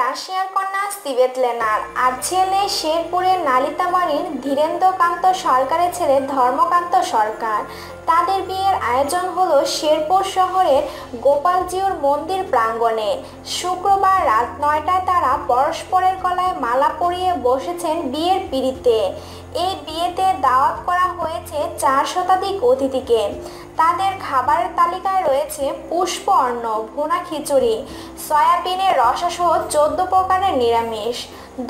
রাশিয়ার কন্যা সিভেতলেনার আর ছেলে শেরপুরের নালিতাবাড়ির ধীরেন্দ্রকান্ত সরকারের ছেলে ধর্মকান্ত সরকার। তাদের বিয়ের আয়োজন হলো শেরপুর শহরের গোপালজিউর মন্দির প্রাঙ্গণে। শুক্রবার রাত নয়টায় তারা পরস্পরের গলায় মালা পরিয়ে বসেছেন বিয়ের পিড়িতে। এই বিয়েতে দাওয়াত করা হয়েছে চার শতাধিক অতিথিকে। তাদের খাবারের তালিকায় রয়েছে পুষ্প অন্ন, ভুনা খিচুড়ি সয়াবিনের রসাসহ চোদ্দ প্রকারের নিরামিষ।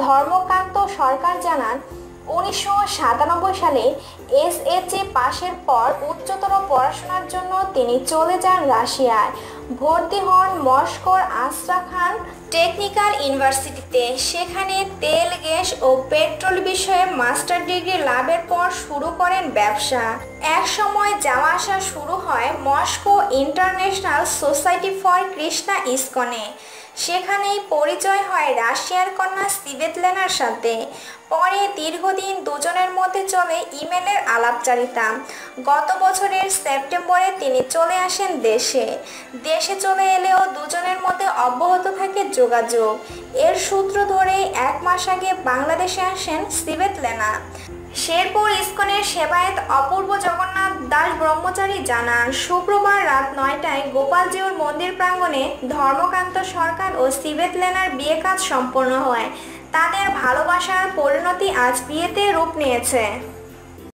ধর্মকান্ত সরকার জানান, উনিশশো সাতানব্বই সালে এসএচএ পাশের পর উচ্চতর পড়াশোনার জন্য তিনি চলে যান রাশিয়ায়। ভর্তি হন মস্কোর আস্ট্রাখান টেকনিক্যাল ইউনিভার্সিটিতে। সেখানে তেল, গ্যাস ও পেট্রোল বিষয়ে মাস্টার ডিগ্রি লাভের পর শুরু করেন ব্যবসা। এক সময় যাওয়া আসা শুরু হয় Moscow International Society for Krishna ইস্কনে। সেখানেই পরিচয় হয় রাশিয়ার কন্যা সিভেতলেনার সাথে। পরে দীর্ঘদিন দুজনের মধ্যে চলে ইমেলের আলাপচারিতা। গত বছরের সেপ্টেম্বরে তিনি চলে আসেন দেশে। দেশে চলে এলেও দুজনের মধ্যে অব্যাহত থাকে যোগাযোগ। এর সূত্র ধরেই এক মাস আগে বাংলাদেশে আসেন সিভেতলেনা শেরপুর ইস্কনের সেবায়েত অপূর্ব জগন্নাথ দাস ব্রহ্মচারী জানান, শুক্রবার রাত নয়টায় গোপালজিউর মন্দির প্রাঙ্গণে ধর্মকান্ত সরকার ও সিবেত লেনার বিয়ে কাজ সম্পন্ন হয়। তাদের ভালোবাসার পরিণতি আজ বিয়েতে রূপ নিয়েছে।